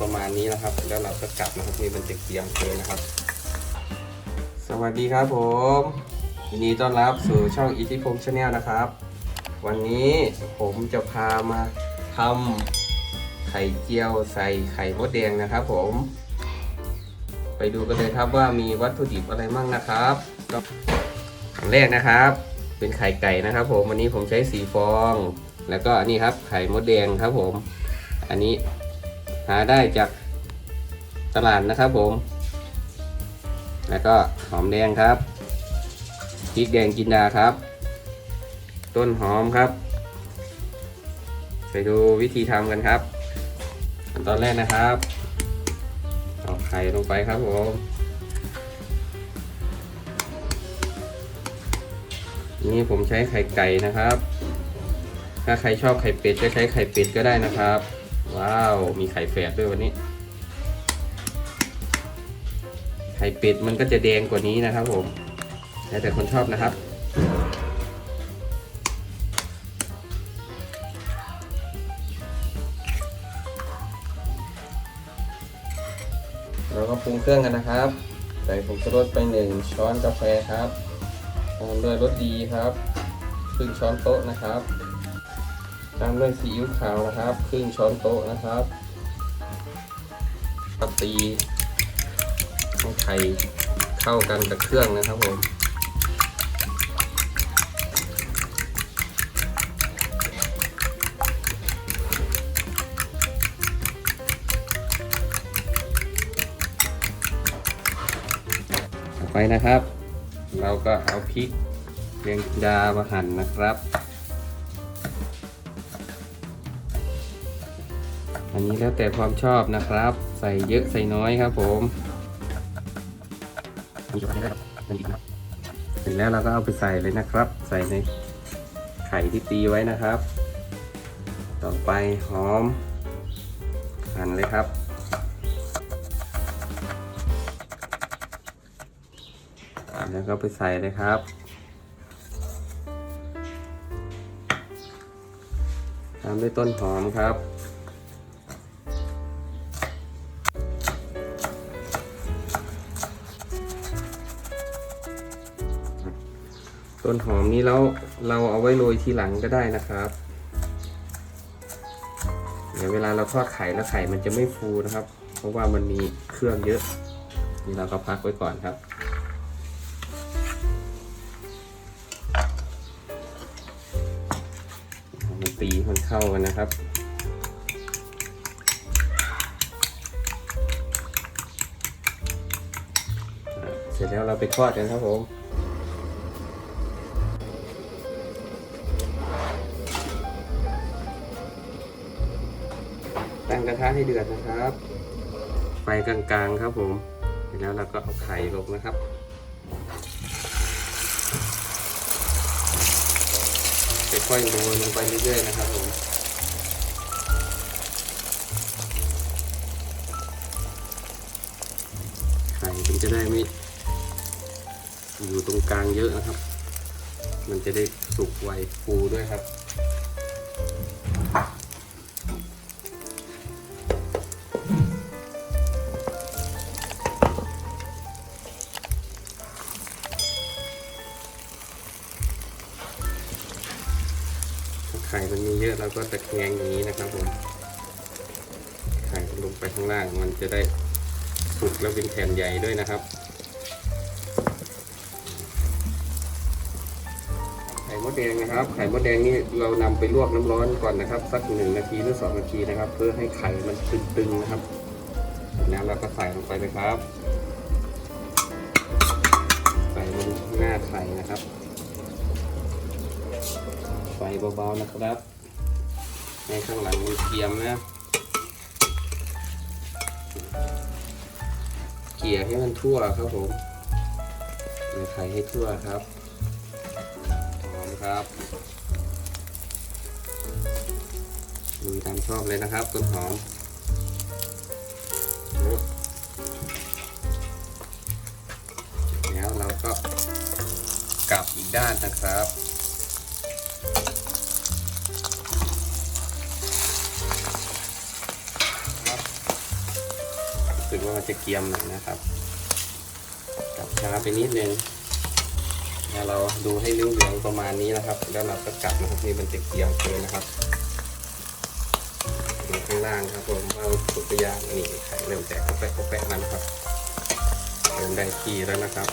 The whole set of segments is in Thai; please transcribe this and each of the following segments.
ประมาณนี้นะครับ แล้วเราก็กลับนะครับนี่มันจะเกรียมเลยนะครับ สวัสดีครับผมยินดีต้อนรับสู่ช่องอิทธิพงษ์ชาแนลนะครับ วันนี้ผมจะพามาทำไข่เจียวใส่ไข่มดแดงนะครับ ผม ไปดูกันเลยครับว่ามีวัตถุดิบอะไรมั่งนะครับอันแรกนะครับ เป็นไข่ไก่นะครับ ผมวันนี้ผมใช้สีฟอง แล้วก็อันนี้ครับไข่มดแดงครับผม อันนี้ หาได้จากตลาดนะครับผม แล้วก็หอมแดงครับพริกแดงจินดาครับ ต้นหอมครับ ไปดูวิธีทำกันครับขั้นตอนแรกนะครับเอาไข่ลงไปครับผมนี่ผมใช้ไข่ไก่นะครับ ถ้าใครชอบไข่เป็ดก็ใช้ไข่เป็ดก็ได้นะครับ ว้าว มีไข่แฝดด้วยวันนี้ ไข่เป็ดมันก็จะแดงกว่านี้นะครับผม แล้วแต่คนชอบนะครับ เราก็ปรุงเครื่องกันนะครับ ใส่ผงชูรสไปหนึ่งช้อนกาแฟครับตามด้วยรสดีครับครึ่งช้อนโต๊ะนะครับ ตามด้วยซีอิ๊วขาวนะครับ ครึ่งช้อนโต๊ะนะครับก็ตีให้ไข่เข้ากันกับเครื่องนะครับผมไปนะครับ เราก็เอาพริกเรียงดามาหั่นนะครับ อันนี้แล้วแต่ความชอบนะครับ ใส่เยอะใส่น้อยครับผมเสร็จแล้วเราก็เอาไปใส่เลยนะครับ ใส่ในไข่ที่ตีไว้นะครับ ต่อไปหอม หั่นเลยครับ แล้วก็ไปใส่เลยครับตามด้วยต้นหอมครับ ต้นหอมนี้แล้วเราเอาไว้โรยทีหลังก็ได้นะครับ เดี๋ยวเวลาเราทอดไข่แล้วไข่มันจะไม่ฟูนะครับ เพราะว่ามันมีเครื่องเยอะนี่เราก็พักไว้ก่อนครับมันตีมันเข้ากันนะครับเสร็จแล้วเราไปทอดกันครับผม ตั้งกระทะให้เดือดนะครับ ไฟกลางๆครับผมเสร็จแล้วเราก็เอาไข่ลงนะครับค่อยๆโรยลงไปเรื่อยๆนะครับผมไข่มันจะได้ไม่อยู่ตรงกลางเยอะนะครับ มันจะได้สุกไวฟูด้วยครับ อะเราก็ตะแคงอย่างนี้นะครับผมไข่ลงไปข้างล่างมันจะได้สุกแล้วเป็นแผ่นใหญ่ด้วยนะครับไข่มดแดงนะครับ ไข่มดแดงนี่เรานำไปลวกน้ำร้อนก่อนนะครับ สักหนึ่งนาทีหรือสองนาทีนะครับ เพื่อให้ไข่มันตึงๆนะครับแล้วเราก็ใส่ลงไปเลยครับ ใส่ลงหน้าไข่นะครับไฟเบาๆนะครับ ในข้างหลังมีเกียมนะเกี่ยให้มันทั่วครับผมใส่ไข่ให้ทั่วครับหอมครับลุยตามชอบเลยนะครับต้นหอมแล้วเราก็กลับอีกด้านนะครับ สึกว่ามันจะเกียมหน่อยนะครับกลับช้าไปนิดนึงแล้วเราดูให้เหลืองๆประมาณนี้นะครับ แล้วเราก็กลับนะครับนี่มันจะเกียมเกินนะครับดูข้างล่างครับผมเอาสุกย่างนี่ไข่เริ่มแตกก็แปะก็แปะแล้วนะครับเริ่มได้ที่แล้วนะครับ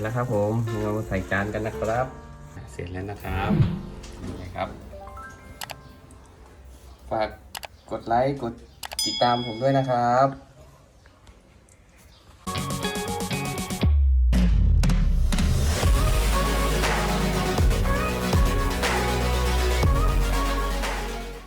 แล้วครับผมเรามาใส่จานกันนะครับ เสร็จแล้วนะครับนี่ครับ ฝากกดไลค์กดติดตามผมด้วยนะครับ